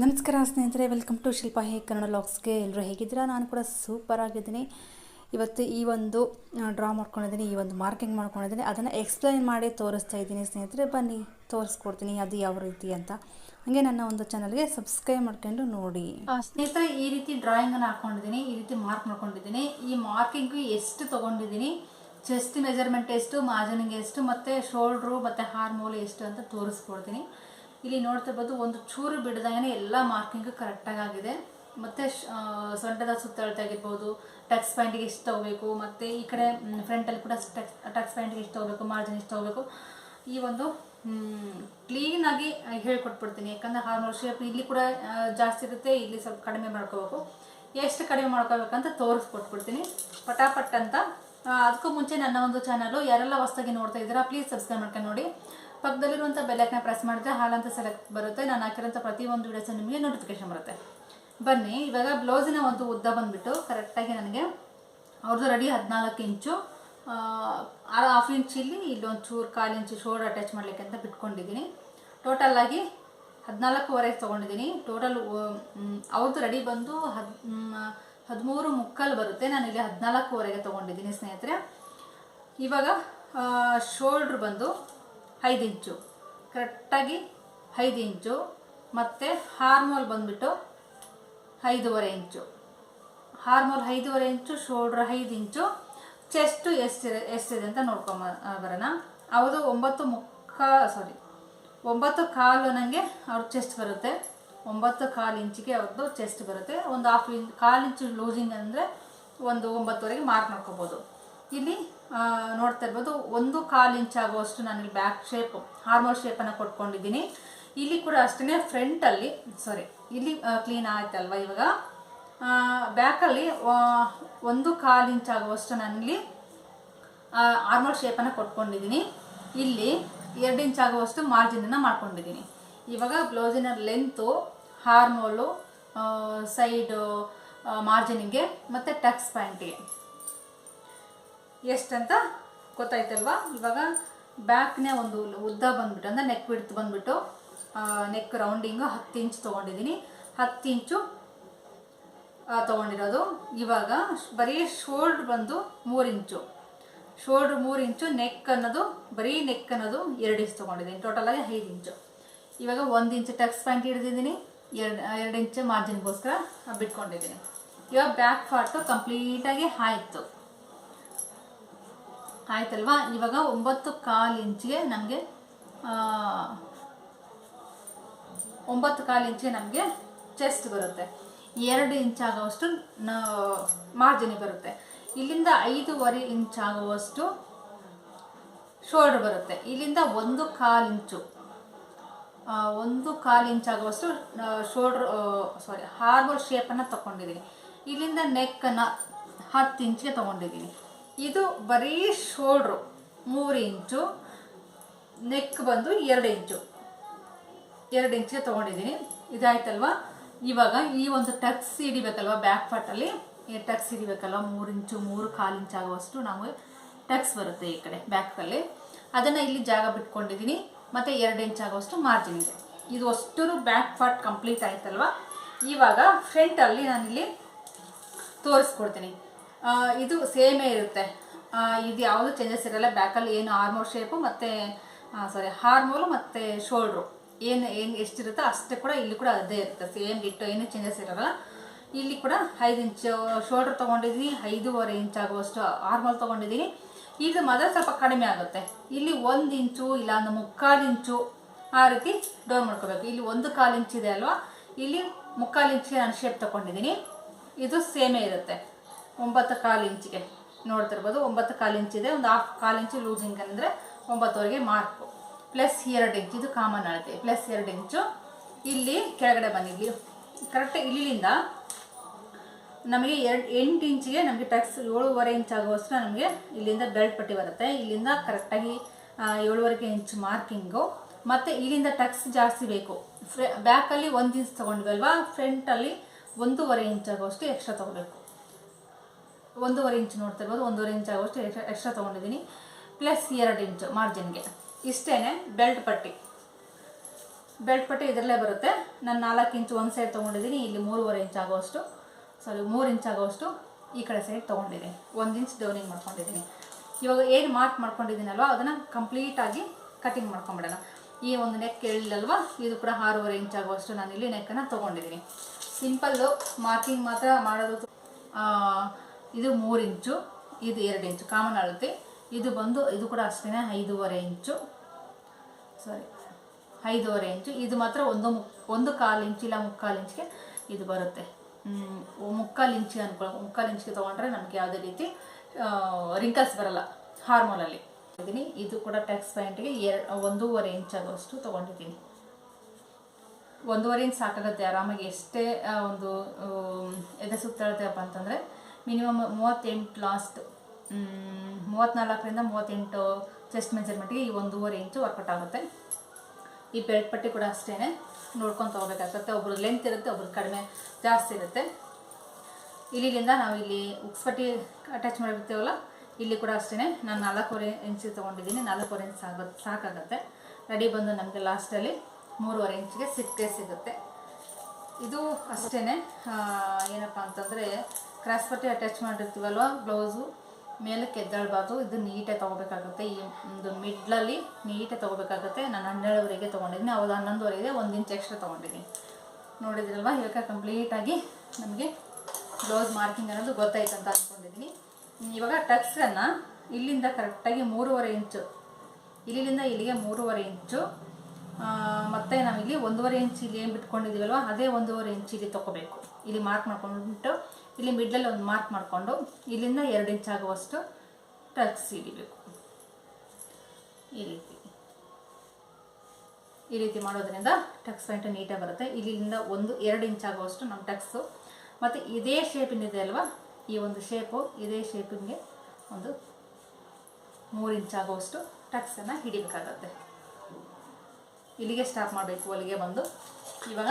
ನಮಸ್ಕಾರ ಸ್ನೇಹಿತರೆ welcome to Shilpa hey Kannada ಲಾಗ್ಸ್ಗೆ ಎಲ್ಲರೂ ಹೇಗಿದ್ದೀರಾ? ನಾನು ಕೂಡ ಸೂಪರ್ ಆಗಿದ್ದೀನಿ. ಇವತ್ತು ಈ ಒಂದು ಡ್ರಾ ಮಾಡ್ಕೊಂಡಿದ್ದೀನಿ, ಈ ಒಂದು ಮಾರ್ಕಿಂಗ್ ಮಾಡ್ಕೊಂಡಿದ್ದೀನಿ. ಅದನ್ನು ಎಕ್ಸ್ಪ್ಲೈನ್ ಮಾಡಿ ತೋರಿಸ್ತಾ ಇದ್ದೀನಿ ಸ್ನೇಹಿತರೆ. ಬನ್ನಿ, ತೋರಿಸ್ಕೊಡ್ತೀನಿ ಅದು ಯಾವ ರೀತಿ ಅಂತ. ಹಾಗೆ ನನ್ನ ಒಂದು ಚಾನಲ್ಗೆ ಸಬ್ಸ್ಕ್ರೈಬ್ ಮಾಡ್ಕೊಂಡು ನೋಡಿ. ಸ್ನೇಹಿತರೆ, ಈ ರೀತಿ ಡ್ರಾಯಿಂಗನ್ನು ಹಾಕೊಂಡಿದ್ದೀನಿ, ಈ ರೀತಿ ಮಾರ್ಕ್ ಮಾಡ್ಕೊಂಡಿದ್ದೀನಿ. ಈ ಮಾರ್ಕಿಂಗು ಎಷ್ಟು ತೊಗೊಂಡಿದ್ದೀನಿ? ಚೆಸ್ಟ್ ಮೆಜರ್ಮೆಂಟ್ ಎಷ್ಟು ಮಾರ್ಜಿನಿಂಗ್ ಎಷ್ಟು, ಮತ್ತು ಶೋಲ್ಡ್ರು ಮತ್ತು ಹಾರ್ಮೋಲ್ ಎಷ್ಟು ಅಂತ ತೋರಿಸ್ಕೊಡ್ತೀನಿ. ಇಲ್ಲಿ ನೋಡ್ತಿರ್ಬೋದು ಒಂದು ಚೂರು ಬಿಡ್ದಂಗೆ ಎಲ್ಲ ಮಾರ್ಕಿಂಗ್ ಕರೆಕ್ಟಾಗಿ ಆಗಿದೆ. ಮತ್ತು ಸೊಂಟದ ಸುತ್ತಳತೆ ಆಗಿರ್ಬೋದು ಟಕ್ಸ್ ಪ್ಯಾಂಟಿಗೆ ಎಷ್ಟು ತಗೋಬೇಕು, ಮತ್ತು ಈ ಕಡೆ ಫ್ರಂಟಲ್ಲಿ ಕೂಡ ಟಕ್ಸ್ ಟಕ್ಸ್ ಪ್ಯಾಂಟಿಗೆ ಎಷ್ಟು ತಗೋಬೇಕು ಮಾರ್ಜಿನ್ ಎಷ್ಟು ತಗೋಬೇಕು, ಈ ಒಂದು ಕ್ಲೀನಾಗಿ ಹೇಳ್ಕೊಟ್ಬಿಡ್ತೀನಿ. ಯಾಕಂದರೆ ಹಾರ್ಮೋನ್ ಶೇಪ್ ಇಲ್ಲಿ ಕೂಡ ಜಾಸ್ತಿ ಇರುತ್ತೆ, ಇಲ್ಲಿ ಸ್ವಲ್ಪ ಕಡಿಮೆ ಮಾಡ್ಕೋಬೇಕು. ಎಷ್ಟು ಕಡಿಮೆ ಮಾಡ್ಕೋಬೇಕಂತ ತೋರಿಸ್ಕೊಟ್ಬಿಡ್ತೀನಿ. ಪಟಾಪಟ್ ಅಂತ. ಅದಕ್ಕೂ ಮುಂಚೆ ನನ್ನ ಒಂದು ಚಾನಲು ಯಾರೆಲ್ಲ ಹೊಸದಾಗಿ ನೋಡ್ತಾ ಇದ್ದೀರಾ ಪ್ಲೀಸ್ ಸಬ್ಸ್ಕ್ರೈಬ್ ಮಾಡ್ಕೊಂಡು ನೋಡಿ. ಪಕ್ಕದಲ್ಲಿರುವಂಥ ಬೆಲ್ಲೈಕನ್ನ ಪ್ರೆಸ್ ಮಾಡಿದ್ರೆ ಹಾಲಂತ ಸೆಲೆಕ್ಟ್ ಬರುತ್ತೆ. ನಾನು ಹಾಕಿರೋಂಥ ಪ್ರತಿಯೊಂದು ವಿಡಿಯೋಸ್ ನಿಮಗೆ ನೋಟಿಫಿಕೇಶನ್ ಬರುತ್ತೆ. ಬನ್ನಿ, ಇವಾಗ ಬ್ಲೌಸಿನ ಒಂದು ಉದ್ದ ಬಂದುಬಿಟ್ಟು ಕರೆಕ್ಟಾಗಿ ನನಗೆ ಅವ್ರದ್ದು ರೆಡಿ ಹದಿನಾಲ್ಕು ಇಂಚು ಹಾಫ್ ಇಂಚ್ ಇಲ್ಲಿ ಇಲ್ಲೊಂದು ಚೂರು ಕಾಲು ಇಂಚು ಶೋಲ್ಡರ್ ಅಟ್ಯಾಚ್ ಮಾಡಲಿಕ್ಕೆ ಅಂತ ಬಿಟ್ಕೊಂಡಿದ್ದೀನಿ. ಟೋಟಲ್ ಆಗಿ ಹದಿನಾಲ್ಕುವರೆಗೆ ತೊಗೊಂಡಿದ್ದೀನಿ. ಟೋಟಲ್ ಅವ್ರದ್ದು ರೆಡಿ ಬಂದು ಹದ್ ಹದಿಮೂರು ಮುಕ್ಕಾಲು ಬರುತ್ತೆ. ನಾನು ಇಲ್ಲಿ ಹದಿನಾಲ್ಕುವರೆಗೆ ತೊಗೊಂಡಿದ್ದೀನಿ ಸ್ನೇಹಿತರೆ. ಇವಾಗ ಶೋಲ್ಡ್ರ್ ಬಂದು ಐದು ಇಂಚು. ಕರೆಕ್ಟಾಗಿ ಐದು ಇಂಚು. ಮತ್ತು ಹಾರ್ಮೋಲ್ ಬಂದುಬಿಟ್ಟು ಐದೂವರೆ ಇಂಚು. ಹಾರ್ಮೋಲ್ ಐದೂವರೆ ಇಂಚು, ಶೋಲ್ಡ್ರ್ ಐದು ಇಂಚು. ಚೆಸ್ಟು ಎಷ್ಟಿದೆ ಎಷ್ಟಿದೆ ಅಂತ ನೋಡ್ಕೊಂಬ ಬರೋಣ. ಅವರು ಒಂಬತ್ತು ಮುಖ ಸಾರಿ ಒಂಬತ್ತು ಕಾಲು ನನಗೆ ಅವ್ರ ಚೆಸ್ಟ್ ಬರುತ್ತೆ. ಒಂಬತ್ತು ಕಾಲು ಇಂಚಿಗೆ ಅವ್ರದ್ದು ಚೆಸ್ಟ್ ಬರುತ್ತೆ. ಒಂದು ಹಾಫ್ ಇಂಚ್ ಕಾಲು ಇಂಚು ಲೂಸಿಂಗ್ ಅಂದರೆ ಒಂದು ಒಂಬತ್ತುವರೆಗೆ ಮಾರ್ಕ್ ಮಾಡ್ಕೋಬೋದು. ಇಲ್ಲಿ ನೋಡ್ತಾ ಇರ್ಬೋದು, ಒಂದು ಕಾಲು ಇಂಚ್ ಆಗುವಷ್ಟು ನಾನು ಇಲ್ಲಿ ಬ್ಯಾಕ್ ಶೇಪ್ ಹಾರ್ಮೋಲ್ ಶೇಪನ್ನು ಕೊಟ್ಕೊಂಡಿದ್ದೀನಿ. ಇಲ್ಲಿ ಕೂಡ ಅಷ್ಟೇ ಫ್ರಂಟಲ್ಲಿ ಸಾರಿ ಇಲ್ಲಿ ಕ್ಲೀನ್ ಆಯ್ತಲ್ವ ಇವಾಗ? ಬ್ಯಾಕಲ್ಲಿ ಒಂದು ಕಾಲು ಇಂಚ್ ಆಗುವಷ್ಟು ನಾನಿಲ್ಲಿ ಆರ್ಮೋಲ್ ಶೇಪನ್ನು ಕೊಟ್ಕೊಂಡಿದ್ದೀನಿ. ಇಲ್ಲಿ ಎರಡು ಇಂಚ್ ಆಗುವಷ್ಟು ಮಾರ್ಜಿನನ್ನು ಮಾಡ್ಕೊಂಡಿದ್ದೀನಿ. ಇವಾಗ ಬ್ಲೌಸಿನ ಲೆಂತು ಹಾರ್ಮೋಲು ಸೈಡು ಮಾರ್ಜಿನಿಗೆ ಮತ್ತು ಟಕ್ಸ್ ಪ್ಯಾಂಟಿಗೆ ಎಷ್ಟಂತ ಗೊತ್ತಾಯ್ತಲ್ವಾ? ಇವಾಗ ಬ್ಯಾಕ್ನೇ ಒಂದು ಉದ್ದ ಬಂದ್ಬಿಟ್ಟು, ಅಂದರೆ ನೆಕ್ ಬಿಡ್ತು ಬಂದುಬಿಟ್ಟು ನೆಕ್ ರೌಂಡಿಂಗು ಹತ್ತು ಇಂಚ್ ತೊಗೊಂಡಿದ್ದೀನಿ. ಹತ್ತು ಇಂಚು ತೊಗೊಂಡಿರೋದು. ಇವಾಗ ಬರೀ ಶೋಲ್ಡ್ರ್ ಬಂದು ಮೂರು ಇಂಚು ಶೋಲ್ಡ್ರ್ ಮೂರು ಇಂಚು ನೆಕ್ ಅನ್ನೋದು, ಬರೀ ನೆಕ್ ಅನ್ನೋದು ಎರಡು ಇಂಚ್ ತೊಗೊಂಡಿದ್ದೀನಿ. ಟೋಟಲಾಗಿ ಐದು ಇಂಚು ಇವಾಗ ಒಂದು ಇಂಚು ಟಕ್ಸ್ ಪ್ಯಾಂಟ್ ಹಿಡಿದಿದ್ದೀನಿ. ಎರಡು ಎರಡು ಇಂಚು ಮಾರ್ಜಿನ್ಗೋಸ್ಕರ ಬಿಟ್ಕೊಂಡಿದ್ದೀನಿ. ಇವಾಗ ಬ್ಯಾಕ್ ಪಾರ್ಟು ಕಂಪ್ಲೀಟಾಗಿ ಆಯಿತು ಆಯ್ತಲ್ವಾ? ಇವಾಗ ಒಂಬತ್ತು ಕಾಲು ಇಂಚಿಗೆ ನಮಗೆ ಒಂಬತ್ತು ಕಾಲು ಇಂಚಿಗೆ ನಮಗೆ ಚೆಸ್ಟ್ ಬರುತ್ತೆ. ಎರಡು ಇಂಚ್ ಆಗುವಷ್ಟು ಮಾರ್ಜಿನಿ ಬರುತ್ತೆ. ಇಲ್ಲಿಂದ ಐದೂವರೆ ಇಂಚ್ ಆಗುವಷ್ಟು ಶೋಲ್ಡರ್ ಬರುತ್ತೆ. ಇಲ್ಲಿಂದ ಒಂದು ಕಾಲು ಇಂಚು ಒಂದು ಕಾಲು ಇಂಚ್ ಆಗುವಷ್ಟು ಶೋಲ್ಡ್ರ್ ಸಾರಿ ಹಾರ್ಮೋಲ್ ಶೇಪನ್ನು ತಗೊಂಡಿದ್ದೀನಿ ಇಲ್ಲಿಂದ ನೆಕ್ಕನ್ನು ಹತ್ತು ಇಂಚಿಗೆ ತೊಗೊಂಡಿದ್ದೀನಿ ಇದು ಬರೀ ಶೋಲ್ಡ್ರು. ಮೂರು ಇಂಚು ನೆಕ್ ಬಂದು ಎರಡು ಇಂಚು. ಎರಡು ಇಂಚಿಗೆ ತೊಗೊಂಡಿದ್ದೀನಿ. ಇದಾಯ್ತಲ್ವ? ಇವಾಗ ಈ ಒಂದು ಟಕ್ಸ್ ಹಿಡಿಬೇಕಲ್ವ ಬ್ಯಾಕ್ ಪಾರ್ಟಲ್ಲಿ ಈ ಟಕ್ಸ್ ಹಿಡಿಬೇಕಲ್ವ ಮೂರು ಇಂಚು, ಮೂರು ಕಾಲು ಇಂಚು ಆಗುವಷ್ಟು ನಾವು ಟಕ್ಸ್ ಬರುತ್ತೆ ಈ ಕಡೆ ಬ್ಯಾಕಲ್ಲಿ ಅದನ್ನು ಇಲ್ಲಿ ಜಾಗ ಬಿಟ್ಕೊಂಡಿದ್ದೀನಿ. ಮತ್ತು ಎರಡು ಇಂಚ್ ಆಗುವಷ್ಟು ಮಾರ್ಜಿನ್ ಇದೆ. ಇದು ಅಷ್ಟು ಬ್ಯಾಕ್ ಪಾರ್ಟ್ ಕಂಪ್ಲೀಟ್ ಆಯ್ತಲ್ವ? ಇವಾಗ ಫ್ರಂಟಲ್ಲಿ ನಾನಿಲ್ಲಿ ತೋರಿಸ್ಕೊಡ್ತೀನಿ. ಇದು ಸೇಮೇ ಇರುತ್ತೆ. ಇದು ಯಾವುದು ಚೇಂಜಸ್ ಇರಲ್ಲ ಬ್ಯಾಕಲ್ಲಿ ಏನು ಆರ್ಮೋಲ್ ಶೇಪು ಮತ್ತು ಸಾರಿ ಹಾರ್ಮೋಲು ಮತ್ತು ಶೋಲ್ಡ್ರು ಏನು ಏನು ಎಷ್ಟಿರುತ್ತೋ ಅಷ್ಟೇ ಕೂಡ ಇಲ್ಲಿ ಕೂಡ ಅದೇ ಇರುತ್ತೆ. ಸೇಮ್ ಡಿಟ್ಟು ಏನು ಚೇಂಜಸ್ ಇರಲ್ಲ. ಇಲ್ಲಿ ಕೂಡ ಐದು ಇಂಚು ಶೋಲ್ಡ್ರ್ ತೊಗೊಂಡಿದ್ದೀನಿ, ಐದೂವರೆ ಇಂಚ್ ಆಗುವಷ್ಟು ಹಾರ್ಮೋಲ್ ತೊಗೊಂಡಿದ್ದೀನಿ. ಇದು ಮಾತ್ರ ಸ್ವಲ್ಪ ಕಡಿಮೆ ಆಗುತ್ತೆ. ಇಲ್ಲಿ ಒಂದು ಇಂಚು, ಇಲ್ಲ ಒಂದು ಮುಕ್ಕಾಲು ಇಂಚು ಆ ರೀತಿ ಡೌನ್ ಮಾಡ್ಕೋಬೇಕು. ಇಲ್ಲಿ ಒಂದು ಕಾಲು ಇಂಚ್ ಇದೆ ಅಲ್ವಾ? ಇಲ್ಲಿ ಮುಕ್ಕಾಲು ಇಂಚಿಗೆ ನಾನು ಶೇಪ್ ತೊಗೊಂಡಿದ್ದೀನಿ. ಇದು ಸೇಮೇ ಇರುತ್ತೆ. ಒಂಬತ್ತು ಕಾಲು ಇಂಚಿಗೆ ನೋಡ್ತಿರ್ಬೋದು. ಒಂಬತ್ತು ಕಾಲು ಇಂಚಿದೆ ಒಂದು ಹಾಫ್ ಕಾಲು ಇಂಚು ಲೂಸಿಂಗ್ ಅಂದರೆ ಒಂಬತ್ತುವರೆಗೆ ಮಾರ್ಕು ಪ್ಲಸ್ ಎರಡು ಇಂಚ್ ಇದು ಕಾಮನ್ ಅಳತೆ ಪ್ಲಸ್ ಎರಡು ಇಂಚು ಇಲ್ಲಿ ಕೆಳಗಡೆ ಬನ್ನಿ ಇಲ್ಲಿ ಕರೆಕ್ಟ್ ಇಲ್ಲಿಂದ ನಮಗೆ ಎರಡು ಎಂಟು ಇಂಚಿಗೆ ನಮಗೆ ಟಕ್ಸ್ ಏಳುವರೆ ಇಂಚ್ ಆಗುವಷ್ಟು ನಮಗೆ ಇಲ್ಲಿಂದ ಬೆಲ್ಟ್ ಪಟ್ಟಿ ಬರುತ್ತೆ. ಇಲ್ಲಿಂದ ಕರೆಕ್ಟಾಗಿ ಏಳುವರೆಗೆ ಇಂಚ್ ಮಾರ್ಕಿಂಗು ಮತ್ತು ಇಲ್ಲಿಂದ ಟಕ್ಸ್ ಜಾಸ್ತಿ ಬೇಕು. ಫ್ರೆ ಬ್ಯಾಕಲ್ಲಿ ಒಂದು ಇಂಚ್ ತೊಗೊಂಡ್ವಲ್ವಾ ಫ್ರಂಟಲ್ಲಿ ಒಂದೂವರೆ ಇಂಚ್ ಆಗುವಷ್ಟು ಎಕ್ಸ್ಟ್ರಾ ತೊಗೋಬೇಕು. ಒಂದೂವರೆ ಇಂಚ್ ನೋಡ್ತಿರ್ಬೋದು ಒಂದೂವರೆ ಇಂಚ್ ಆಗುವಷ್ಟು ಎಕ್ಸ್ಟ್ರಾ ಎಕ್ಸ್ಟ್ರಾ ತೊಗೊಂಡಿದ್ದೀನಿ. ಪ್ಲಸ್ ಎರಡು ಇಂಚು ಮಾರ್ಜಿನ್ಗೆ ಇಷ್ಟೇ ಬೆಲ್ಟ್ ಪಟ್ಟಿ. ಬೆಲ್ಟ್ ಪಟ್ಟಿ ಇದರಲ್ಲೇ ಬರುತ್ತೆ. ನಾನು ನಾಲ್ಕು ಇಂಚು ಒಂದು ಸೈಡ್ ತೊಗೊಂಡಿದ್ದೀನಿ, ಇಲ್ಲಿ ಮೂರುವರೆ ಇಂಚ್ ಆಗೋಷ್ಟು ಸಾರಿ ಮೂರು ಇಂಚ್ ಆಗೋಷ್ಟು ಈ ಕಡೆ ಸೈಡ್ ತೊಗೊಂಡಿದ್ದೀನಿ. ಒಂದು ಇಂಚ್ ಡೌನಿಂಗ್ ಮಾಡ್ಕೊಂಡಿದ್ದೀನಿ. ಇವಾಗ ಏನು ಮಾರ್ಕ್ ಮಾಡ್ಕೊಂಡಿದ್ದೀನಲ್ವ, ಅದನ್ನು ಕಂಪ್ಲೀಟಾಗಿ ಕಟಿಂಗ್ ಮಾಡ್ಕೊಂಬಿಡೋಣ. ಈ ಒಂದು ನೆಕ್ ಹೇಳಿಲ್ಲಲ್ವ ಇದು ಕೂಡ ಆರೂವರೆ ಇಂಚ್ ಆಗುವಷ್ಟು ನಾನು ಇಲ್ಲಿ ನೆಕ್ಕನ್ನು ತೊಗೊಂಡಿದ್ದೀನಿ. ಸಿಂಪಲ್ಲು ಮಾರ್ಕಿಂಗ್ ಮಾತ್ರ ಮಾಡೋದು ಇದು ಮೂರು ಇಂಚು, ಇದು ಎರಡು ಇಂಚು, ಕಾಮನ್ ಅಳತೆ ಇದು ಬಂದು, ಇದು ಕೂಡ ಅಷ್ಟೇ ಐದೂವರೆ ಇಂಚು. ಸಾರಿ ಐದೂವರೆ ಇಂಚು. ಇದು ಮಾತ್ರ ಒಂದು ಒಂದು ಕಾಲು ಇಂಚು ಇಲ್ಲ, ಮುಕ್ಕಾಲು ಇಂಚಿಗೆ ಇದು ಬರುತ್ತೆ. ಮುಕ್ಕಾಲು ಇಂಚು ಅನ್ಕೊ, ಮುಕ್ಕಾಲು ಇಂಚಿಗೆ ತೊಗೊಂಡ್ರೆ ನಮಗೆ ಯಾವುದೇ ರೀತಿ ರಿಂಕಲ್ಸ್ ಬರಲ್ಲ ಹಾರ್ಮೋನಲ್ಲಿ ಇದ್ದೀನಿ ಇದು ಕೂಡ ಟೆಕ್ಸ್ ಪ್ಯಾಂಟ್ಗೆ ಎರಡು ಒಂದೂವರೆ ಇಂಚ್ ಆಗೋಷ್ಟು ತೊಗೊಂಡಿದ್ದೀನಿ. ಒಂದೂವರೆ ಇಂಚ್ ಸಾಕಾಗುತ್ತೆ. ಆರಾಮಾಗಿ ಎಷ್ಟೇ ಒಂದು ಎದೆ ಸುತ್ತಾಡ್ತೇವಪ್ಪ ಅಂತಂದರೆ ಮಿನಿಮಮ್ ಮೂವತ್ತೆಂಟು ಲಾಸ್ಟ್ ಮೂವತ್ತ್ನಾಲ್ಕರಿಂದ ಮೂವತ್ತೆಂಟು ಚೆಸ್ಟ್ ಮೆಜರ್ಮೆಂಟ್ಗೆ ಈ ಒಂದೂವರೆ ಇಂಚು ವರ್ಕೌಟ್ ಆಗುತ್ತೆ. ಈ ಬೆಲ್ಟ್ ಪಟ್ಟಿ ಕೂಡ ಅಷ್ಟೇ ನೋಡ್ಕೊಂಡು ತೊಗೋಬೇಕಾಗುತ್ತೆ ಒಬ್ರು ಲೆಂತ್ ಇರುತ್ತೆ, ಒಬ್ರು ಕಡಿಮೆ ಜಾಸ್ತಿ ಇರುತ್ತೆ. ಇಲ್ಲಿಂದ ನಾವು ಇಲ್ಲಿ ಉಕ್ಸ್ ಪಟ್ಟಿ ಅಟ್ಯಾಚ್ ಮಾಡಿರ್ತೀವಲ್ಲ, ಇಲ್ಲಿ ಕೂಡ ಅಷ್ಟೇ ನಾನು ನಾಲ್ಕೂವರೆ ಇಂಚಿಗೆ ತೊಗೊಂಡಿದ್ದೀನಿ. ನಾಲ್ಕೂವರೆ ಇಂಚ್ ಸಾಕು ಸಾಕಾಗುತ್ತೆ. ರೆಡಿ ಬಂದು ನಮಗೆ ಲಾಸ್ಟಲ್ಲಿ ಮೂರುವರೆ ಇಂಚಿಗೆ ಸಿಕ್ಕೇ ಸಿಗುತ್ತೆ. ಇದು ಅಷ್ಟೇ ಏನಪ್ಪ ಅಂತಂದರೆ ಕ್ರಾಸ್ ಪಟ್ಟಿ ಅಟ್ಯಾಚ್ ಮಾಡಿರ್ತೀವಲ್ವ? ಬ್ಲೌಸು. ಮೇಲೆ ಎದ್ದಾಳ್ಬಾರ್ದು ಇದು ನೀಟಾಗಿ ತೊಗೋಬೇಕಾಗುತ್ತೆ. ಈ ಒಂದು ಮಿಡ್ಲಲ್ಲಿ ನೀಟಾಗಿ ತೊಗೋಬೇಕಾಗುತ್ತೆ. ನಾನು ಹನ್ನೆರಡುವರೆಗೆ ತೊಗೊಂಡಿದ್ದೀನಿ. ಹೌದು, ಹನ್ನೊಂದುವರೆಗೆ ಒಂದು ಇಂಚ್ ಎಕ್ಸ್ಟ್ರಾ ತೊಗೊಂಡಿದ್ದೀನಿ. ನೋಡಿದ್ರಲ್ವ? ಇವಾಗ ಕಂಪ್ಲೀಟಾಗಿ ನಮಗೆ ಬ್ಲೌಸ್ ಮಾರ್ಕಿಂಗ್ ಅನ್ನೋದು ಗೊತ್ತಾಯ್ತು ಅಂತ ಅಂದ್ಕೊಂಡಿದ್ದೀನಿ ಇವಾಗ ಟಕ್ಸನ್ನು ಇಲ್ಲಿಂದ ಕರೆಕ್ಟಾಗಿ ಮೂರುವರೆ ಇಂಚು, ಇಲ್ಲಿಂದ ಇಲ್ಲಿಗೆ ಮೂರುವರೆ ಇಂಚು. ಮತ್ತು ಮತ್ತೆ ನಾವಿಲ್ಲಿ ಒಂದೂವರೆ ಇಂಚ್ ಇಲ್ಲಿ ಏನು ಬಿಟ್ಕೊಂಡಿದ್ದೀವಲ್ವ? ಅದೇ ಒಂದೂವರೆ ಇಂಚ್ ಇಲ್ಲಿ ತೊಗೋಬೇಕು. ಇಲ್ಲಿ ಮಾರ್ಕ್ ಮಾಡ್ಕೊಂಡ್ಬಿಟ್ಟು ಇಲ್ಲಿ ಮಿಡ್ಲಲ್ಲಿ ಒಂದು ಮಾರ್ಕ್ ಮಾಡಿಕೊಂಡು ಇಲ್ಲಿಂದ ಎರಡು ಇಂಚ್ ಆಗುವಷ್ಟು ಟಕ್ಸ್ ಹಿಡಿಬೇಕು ಈ ರೀತಿ. ಈ ರೀತಿ ಮಾಡೋದ್ರಿಂದ ಟಕ್ಸ್ ಪಾಯಿಂಟ್ ನೀಟಾಗಿ ಬರುತ್ತೆ. ಇಲ್ಲಿಂದ ಒಂದು ಎರಡು ಇಂಚ್ ಆಗುವಷ್ಟು ನಮ್ಮ ಟಕ್ಸು ಮತ್ತು ಇದೇ ಶೇಪಿನಿದೆ ಅಲ್ವಾ? ಈ ಒಂದು ಶೇಪು ಇದೇ ಶೇಪಿಗೆ ಒಂದು ಮೂರು ಇಂಚ್ ಆಗುವಷ್ಟು ಟಕ್ಸನ್ನು ಹಿಡಿಬೇಕಾಗತ್ತೆ. ಇಲ್ಲಿಗೆ ಸ್ಟಾಪ್ ಮಾಡಬೇಕು, ಅಲ್ಲಿಗೆ ಬಂದು. ಇವಾಗ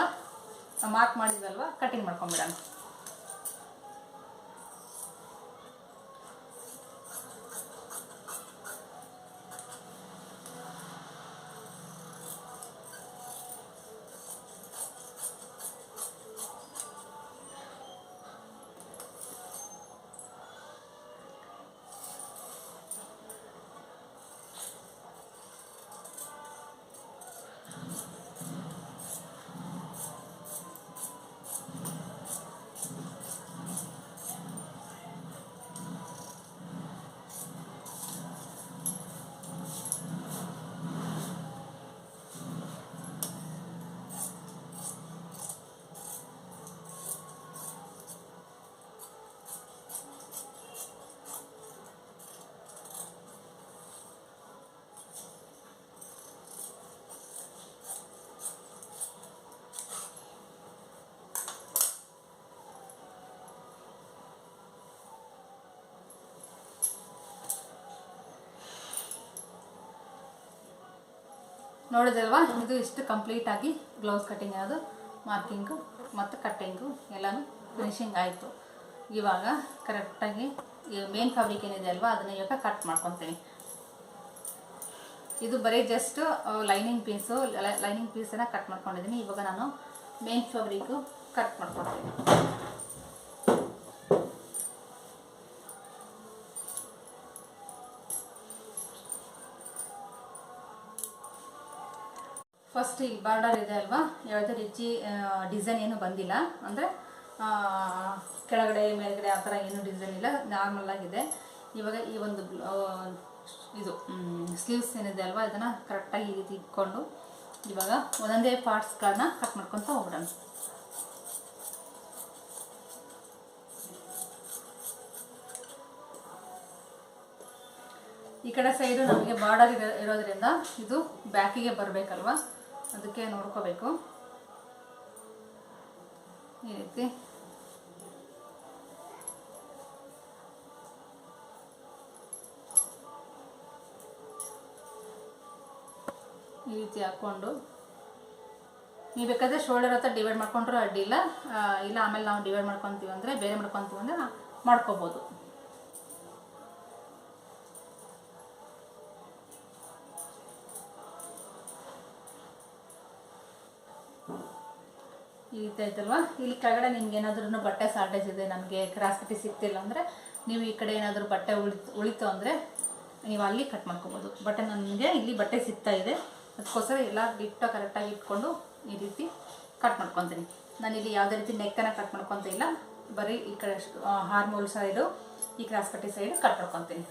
ಮಾರ್ಕ್ ಮಾಡಿದ್ವಲ್ವ? ಕಟಿಂಗ್ ಮಾಡ್ಕೊಂಬಿಡೋಣ ನೋಡಿದಲ್ವಾ ಇದು ಇಷ್ಟು ಕಂಪ್ಲೀಟಾಗಿ ಬ್ಲೌಸ್ ಕಟ್ಟಿಂಗ್ ಅದು ಮಾರ್ಕಿಂಗು ಮತ್ತು ಕಟ್ಟಿಂಗು ಎಲ್ಲನೂ ಫಿನಿಶಿಂಗ್ ಆಯಿತು. ಇವಾಗ ಕರೆಕ್ಟಾಗಿ ಮೇನ್ ಫ್ಯಾಬ್ರಿಕ್ ಏನಿದೆ ಅಲ್ವಾ, ಅದನ್ನ ಇವಾಗ ಕಟ್ ಮಾಡ್ಕೊತೀನಿ. ಇದು ಬರೀ ಜಸ್ಟ್ ಲೈನಿಂಗ್ ಪೀಸು ಲೈನಿಂಗ್ ಪೀಸನ್ನು ಕಟ್ ಮಾಡ್ಕೊಂಡಿದ್ದೀನಿ ಇವಾಗ ನಾನು ಮೇನ್ ಫ್ಯಾಬ್ರಿಕ್ಕು ಕಟ್ ಮಾಡ್ಕೊತೀನಿ. ಫಸ್ಟ್ ಈ ಬಾರ್ಡರ್ ಇದೆ ಅಲ್ವಾ? ಯಾವುದೇ ರೀತಿ ಡಿಸೈನ್ ಏನು ಬಂದಿಲ್ಲ. ಅಂದರೆ ಕೆಳಗಡೆ, ಮೇಲ್ಗಡೆ ಆ ಥರ ಏನು ಡಿಸೈನ್ ಇಲ್ಲ. ನಾರ್ಮಲ್ ಆಗಿದೆ. ಇವಾಗ ಈ ಒಂದು ಇದು ಸ್ಲೀವ್ಸ್ ಏನಿದೆ ಅಲ್ವಾ? ಇದನ್ನು ಕರೆಕ್ಟಾಗಿ ಈ ರೀತಿ ಇಟ್ಕೊಂಡು ಇವಾಗ ಒಂದೊಂದೇ ಪಾರ್ಟ್ಸ್ಗಳನ್ನ ಕಟ್ ಮಾಡ್ಕೊತ ಹೋಗ್ಬಿಡೋಣ. ಈ ಕಡೆ ಸೈಡು ನಮಗೆ ಬಾರ್ಡರ್ ಇರೋ ಇರೋದ್ರಿಂದ ಇದು ಬ್ಯಾಕಿಗೆ ಬರಬೇಕಲ್ವಾ? ಅದಕ್ಕೆ ನೋಡ್ಕೋಬೇಕು. ಈ ರೀತಿ. ಈ ರೀತಿ ಹಾಕ್ಕೊಂಡು. ನೀವು ಬೇಕಾದರೆ ಶೋಲ್ಡರ್ ಹತ್ರ ಡಿವೈಡ್ ಮಾಡ್ಕೊಂಡ್ರೂ ಅಡ್ಡಿಲ್ಲ ಇಲ್ಲ, ಆಮೇಲೆ ನಾವು ಡಿವೈಡ್ ಮಾಡ್ಕೊತೀವಿ ಅಂದರೆ ಬೇರೆ ಮಾಡ್ಕೊತೀವಿ ಅಂದರೆ ಮಾಡ್ಕೋಬೋದು. ಆಯ್ತಲ್ವಾ ಇಲ್ಲಿ ಕೆಳಗಡೆ ನಿಮ್ಗೆ ಏನಾದ್ರೂ ಬಟ್ಟೆ ಶಾರ್ಟೇಜ್ ಇದೆ ನನಗೆ ಕ್ರಾಸ್ ಕಟ್ಟಿ ಸಿಗ್ತಿಲ್ಲ ಅಂದರೆ ನೀವು ಈ ಕಡೆ ಏನಾದರೂ ಬಟ್ಟೆ ಉಳಿತು ಉಳಿತು ಅಂದರೆ ನೀವು ಅಲ್ಲಿ ಕಟ್ ಮಾಡ್ಕೊಬೋದು. ಬಟ್ ನನಗೆ ಇಲ್ಲಿ ಬಟ್ಟೆ ಸಿಗ್ತಾ ಇದೆ. ಅದಕ್ಕೋಸ್ಕರ ಎಲ್ಲ ಬಿಟ್ಟು ಕರೆಕ್ಟಾಗಿ ಇಟ್ಕೊಂಡು ಈ ರೀತಿ ಕಟ್ ಮಾಡ್ಕೊತೀನಿ. ನಾನು ಇಲ್ಲಿ ಯಾವುದೇ ರೀತಿ ನೆಕ್ಕನ ಕಟ್ ಮಾಡ್ಕೊತ ಇಲ್ಲ. ಬರೀ ಈ ಕಡೆ ಹಾರ್ಮೋಲ್ ಸೈಡು ಈ ಕ್ರಾಸ್ ಕಟ್ಟಿ ಸೈಡ್ ಕಟ್ ಮಾಡ್ಕೊತೀನಿ.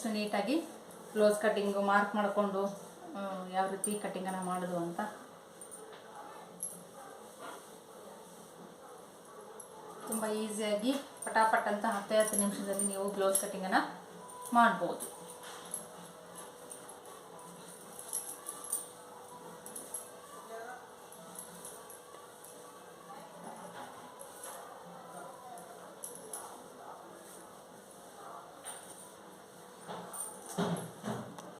ಎಷ್ಟು ನೀಟಾಗಿ ಕ್ಲೋಸ್ ಕಟ್ಟಿಂಗು ಮಾರ್ಕ್ ಮಾಡಿಕೊಂಡು ಯಾವ ರೀತಿ ಕಟ್ಟಿಂಗನ್ನು ಮಾಡೋದು ಅಂತ. ತುಂಬ ಈಸಿಯಾಗಿ ಪಟಾಪಟ್ ಅಂತ ಹತ್ತೇ ಹತ್ತು ನಿಮಿಷದಲ್ಲಿ ನೀವು ಬ್ಲೌಸ್ ಕಟ್ಟಿಂಗನ್ನು ಮಾಡ್ಬೋದು.